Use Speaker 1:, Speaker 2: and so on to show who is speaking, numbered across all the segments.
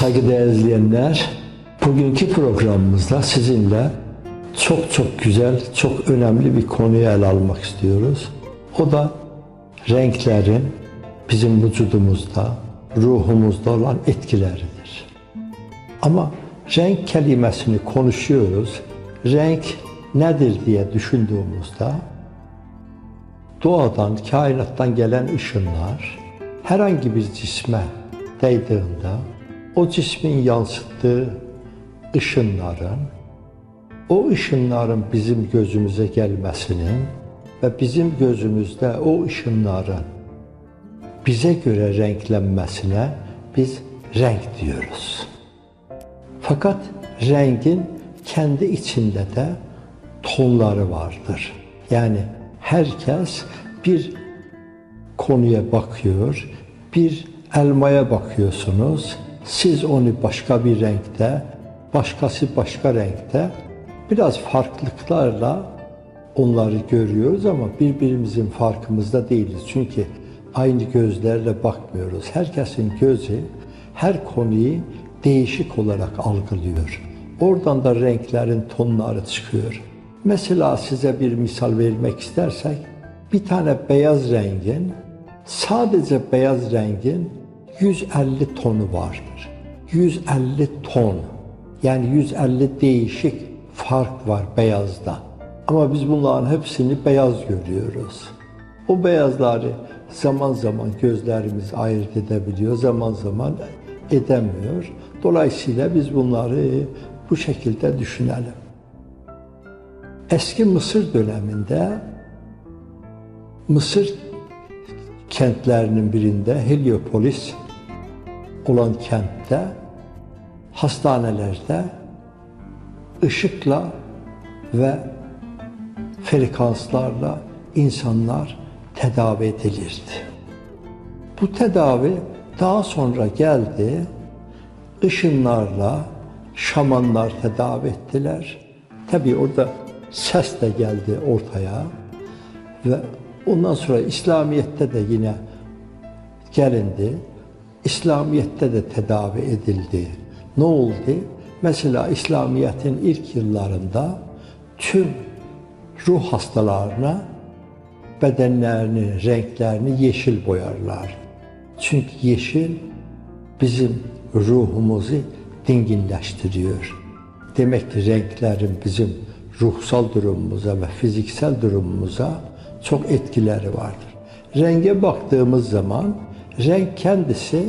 Speaker 1: Saygıdeğer izleyenler, bugünkü programımızda sizinle çok çok güzel, çok önemli bir konuyu ele almak istiyoruz. O da renklerin bizim vücudumuzda, ruhumuzda olan etkileridir. Ama renk kelimesini konuşuyoruz. Renk nedir diye düşündüğümüzde doğadan, kainattan gelen ışınlar herhangi bir cisme değdiğinde o cismin yansıttığı ışınların o ışınların bizim gözümüze gelmesinin ve bizim gözümüzde o ışınların bize göre renklenmesine biz renk diyoruz. Fakat rengin kendi içinde de tonları vardır. Yani herkes bir konuya bakıyor, bir elmaya bakıyorsunuz. Siz onu başka bir renkte, başkası başka renkte biraz farklılıklarla onları görüyoruz ama birbirimizin farkımızda değiliz. Çünkü aynı gözlerle bakmıyoruz. Herkesin gözü her konuyu değişik olarak algılıyor. Oradan da renklerin tonları çıkıyor. Mesela size bir misal vermek istersek, bir tane beyaz rengin, sadece beyaz rengin 150 tonu vardır. 150 ton. Yani 150 değişik fark var beyazda. Ama biz bunların hepsini beyaz görüyoruz. O beyazları zaman zaman gözlerimiz ayırt edebiliyor, zaman zaman edemiyor. Dolayısıyla biz bunları bu şekilde düşünelim. Eski Mısır döneminde Mısır kentlerinin birinde Heliopolis olan kentte hastanelerde ışıkla ve frekanslarla insanlar tedavi edilirdi. Bu tedavi daha sonra geldi, ışınlarla şamanlar tedavi ettiler. Tabii orada ses de geldi ortaya ve ondan sonra İslamiyet'te de yine gelindi. İslamiyet'te de tedavi edildi. Ne oldu? Mesela İslamiyet'in ilk yıllarında tüm ruh hastalarına bedenlerini, renklerini yeşil boyarlar. Çünkü yeşil bizim ruhumuzu dinginleştiriyor. Demek ki renklerin bizim ruhsal durumumuza ve fiziksel durumumuza çok etkileri vardır. Renge baktığımız zaman renk kendisi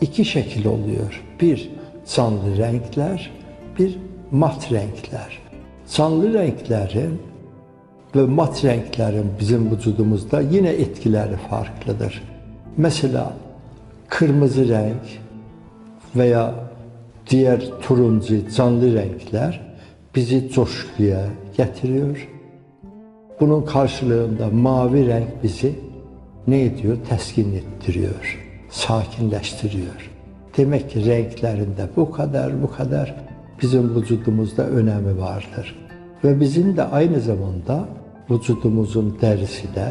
Speaker 1: iki şekil oluyor. Bir canlı renkler, bir mat renkler. Canlı renklerin ve mat renklerin bizim vücudumuzda yine etkileri farklıdır. Mesela kırmızı renk veya diğer turuncu canlı renkler bizi coşkuya getiriyor. Bunun karşılığında mavi renk bizi ne ediyor? Teskin ettiriyor, sakinleştiriyor. Demek ki renklerinde bu kadar bu kadar bizim vücudumuzda önemi vardır. Ve bizim de aynı zamanda vücudumuzun derisi de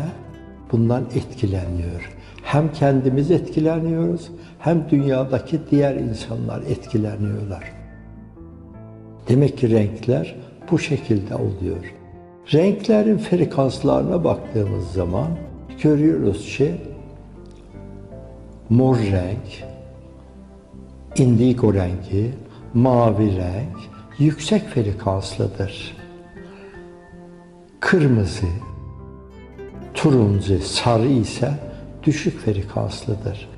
Speaker 1: bundan etkileniyor. Hem kendimiz etkileniyoruz hem dünyadaki diğer insanlar etkileniyorlar. Demek ki renkler bu şekilde oluyor. Renklerin frekanslarına baktığımız zaman görüyoruz ki mor renk, indigo rengi, mavi renk yüksek frekanslıdır. Kırmızı, turuncu, sarı ise düşük frekanslıdır.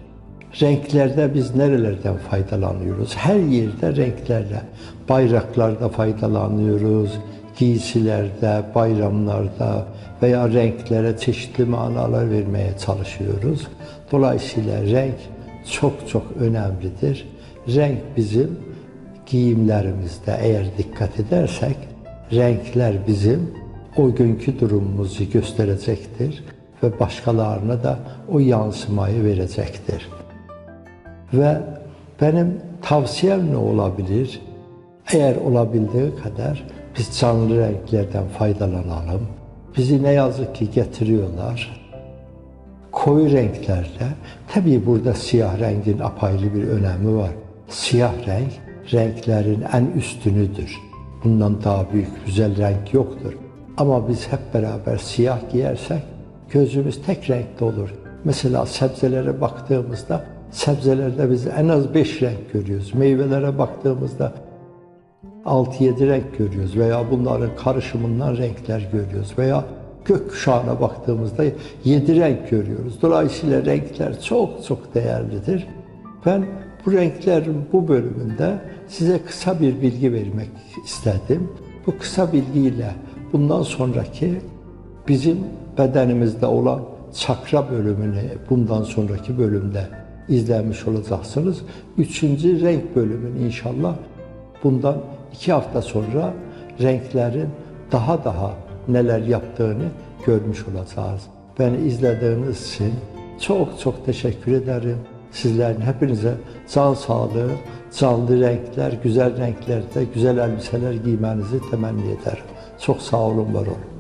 Speaker 1: Renklerde biz nerelerden faydalanıyoruz? Her yerde renklerle. Bayraklarda faydalanıyoruz, giysilerde, bayramlarda veya renklere çeşitli manalar vermeye çalışıyoruz. Dolayısıyla renk çok çok önemlidir. Renk bizim giyimlerimizde eğer dikkat edersek renkler bizim o günkü durumumuzu gösterecektir ve başkalarına da o yansımayı verecektir. Ve benim tavsiyem ne olabilir? Eğer olabildiği kadar biz canlı renklerden faydalanalım. Bizi ne yazık ki getiriyorlar. Koyu renklerle, tabii burada siyah rengin apayrı bir önemi var. Siyah renk renklerin en üstünüdür. Bundan daha büyük güzel renk yoktur. Ama biz hep beraber siyah giyersek gözümüz tek renkte olur. Mesela sebzelere baktığımızda sebzelerde biz en az beş renk görüyoruz. Meyvelere baktığımızda 6-7 renk görüyoruz veya bunların karışımından renkler görüyoruz veya gökkuşağına baktığımızda 7 renk görüyoruz. Dolayısıyla renkler çok çok değerlidir. Ben bu renklerin bu bölümünde size kısa bir bilgi vermek istedim. Bu kısa bilgiyle bundan sonraki bizim bedenimizde olan çakra bölümünü bundan sonraki bölümde izlemiş olacaksınız. Üçüncü renk bölümünü inşallah bundan iki hafta sonra renklerin daha daha neler yaptığını görmüş olacağız. Beni izlediğiniz için çok çok teşekkür ederim. Sizlerin hepinize can sağlığı, canlı renkler, güzel renklerde güzel elbiseler giymenizi temenni ederim. Çok sağ olun, var olun.